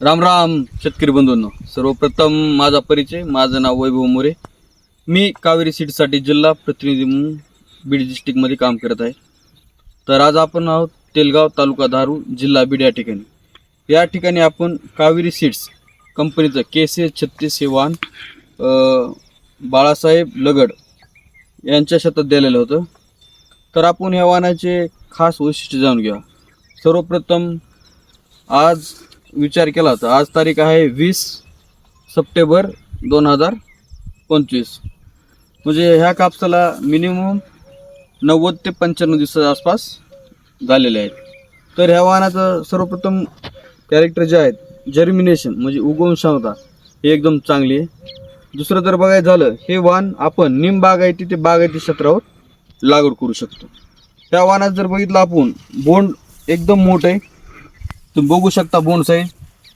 राम राम शेतकरी बंधूंनो. सर्वप्रथम माझा परिचय माझं नाव वैभव मोरे. मी कावेरी सीटसाठी जिल्हा प्रतिनिधी म्हणून बीड डिस्ट्रिक्टमध्ये काम करत आहे. तर आज आपण आहोत तेलगाव तालुका धारू जिल्हा बीड या ठिकाणी. या ठिकाणी आपण कावेरी सीड्स कंपनीचं के से छत्तीस हे वाहन बाळासाहेब लगड यांच्या शेतात दिलेलं होतं. तर आपण ह्या वाहनाचे खास वैशिष्ट्य जाणून घ्या सर्वप्रथम आज विचार केला होता. आज तारीख आहे वीस सप्टेंबर दोन हजार पंचवीस. म्हणजे ह्या कापसाला मिनिमम नव्वद ते पंच्याण्णव दिवसाच्या आसपास झालेले आहेत. तर ह्या वाहनाचं सर्वप्रथम कॅरेक्टर जे आहेत जर्मिनेशन म्हणजे उगवून क्षमता हे एकदम चांगली आहे. दुसरं जर बघायचं झालं हे वाहन आपण निम बागायती ते बागायती क्षेत्रावर लागवड करू शकतो. त्या वाहनात जर बघितलं आपण बोंड एकदम मोठं आहे. तुम्ही बघू शकता बोंड साईज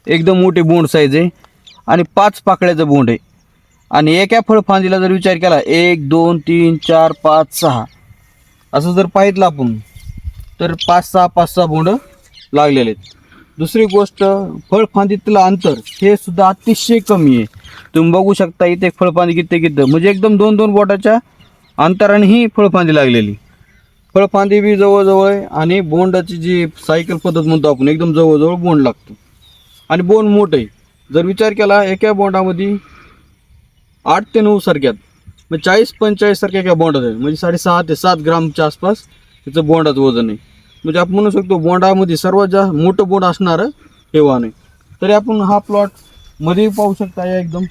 एकदम मोठी बोंड साईज आहे आणि पाच पाकळ्याचं बोंड आहे. आणि एका फळफांदीला जर विचार केला एक दोन तीन चार पाच सहा. असं जर पाहितलं आपण तर पाच सहा पाच सहा बोंड लागलेले आहेत. दुसरी गोष्ट फळफांदीतलं अंतर हे सुद्धा अतिशय कमी आहे. तुम्ही बघू शकता इथे फळफांदी किती किती म्हणजे एकदम दोन दोन बोटाच्या अंतराने ही फळफांदी लागलेली. फळफांदी बी जवळजवळ आहे आणि बोंडाची जी सायकल पद्धत म्हणतो आपण एकदम जवळजवळ बोंड लागतो. आणि बोंड मोठं आहे. जर विचार केला एका बोंडामध्ये आठ ते नऊ सारख्यात म्हणजे चाळीस पंचेचाळीस सारख्या एका बोंडात आहे म्हणजे साडेसहा ते सात ग्रामच्या आसपास त्याचं बोंडाचं वजन आहे. म्हणजे आपण म्हणू शकतो बोंडामध्ये सर्वात जास्त मोठं बोंड असणारं हे वाहन आहे. तरी आपण हा प्लॉटमध्ये पाहू शकता या एकदम.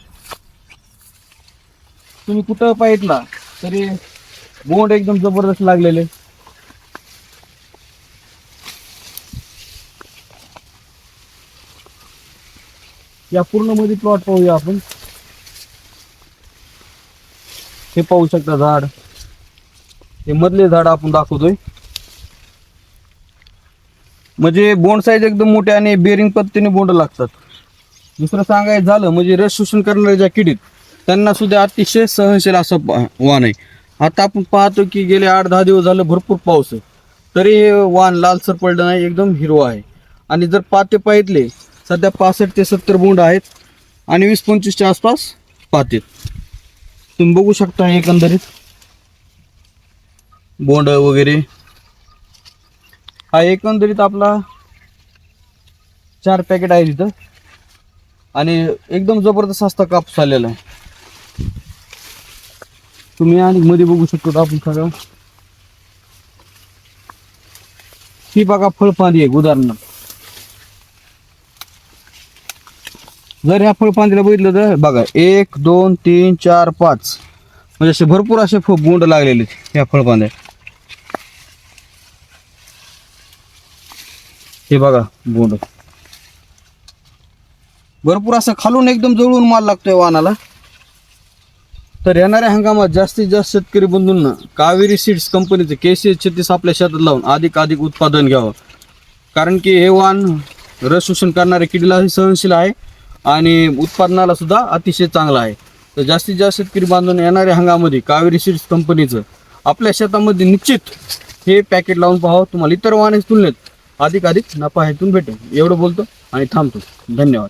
तुम्ही कुठं पाहितला तरी बोंड एकदम जबरदस्त लागलेले. या पूर्णमध्ये प्लॉट पाहूया आपण. हे पाहू शकता झाड. हे मधले झाड आपण दाखवतोय. म्हणजे बोंड साईज एकदम मोठे आणि बेरिंग पद्धतीने बोंड लागतात. दुसरं सांगायचं झालं म्हणजे रस शोषण करणाऱ्या ज्या किडीत त्यांना सुद्धा अतिशय सहनशील असं प- वाण आहे. आता आपण पाहतो की गेले आठ दहा दिवस झालं भरपूर पाऊस आहे. तरी हे वाण लालसर पडलं नाही एकदम हिरवा आहे. आणि जर पाते पाहितले सध्या पासष्ट ते सत्तर बोंड आहेत आणि वीस पंचवीसच्या आसपास पाहतील. तुम्ही बघू शकता एकंदरीत बोंड वगैरे. हा एकंदरीत आपला चार पॅकेट आहे तिथं. आणि एकदम जबरदस्त असता कापूस आलेला आहे. तुम्ही आणि मध्ये बघू शकतो आपण सगळं. ही बघा फळफांदी आहे उदाहरणार्थ. जर ह्या फळफांदीला बघितलं तर बघा एक दोन तीन चार पाच. म्हणजे असे भरपूर असे फ- बोंड लागलेले ह्या फळफांद्या हे बघा बोंड भरपूर असं खालून एकदम जवळून माल लागतोय वाहनाला. तर येणाऱ्या हंगामात जास्तीत जास्त शेतकरी बंधूंना कावेरी सीड्स कंपनीचे केसी छत्तीस आपल्या शेतात लावून अधिक अधिक उत्पादन घ्यावं. कारण की हे वाहन रस शोषण करणाऱ्या किडीला सहनशील आहे. आणि उत्पादनाला सुद्धा अतिशय चांगला आहे. तर जास्तीत जास्त शेतकरी बांधून येणाऱ्या हंगामध्ये कावेरी सीड्स कंपनीचं आपल्या शेतामध्ये निश्चित हे पॅकेट लावून पाहावं. तुम्हाला इतर वाहनाच्या तुलनेत अधिकाधिक नफा ह्यातून भेटेल. एवढं बोलतो आणि थांबतो. धन्यवाद.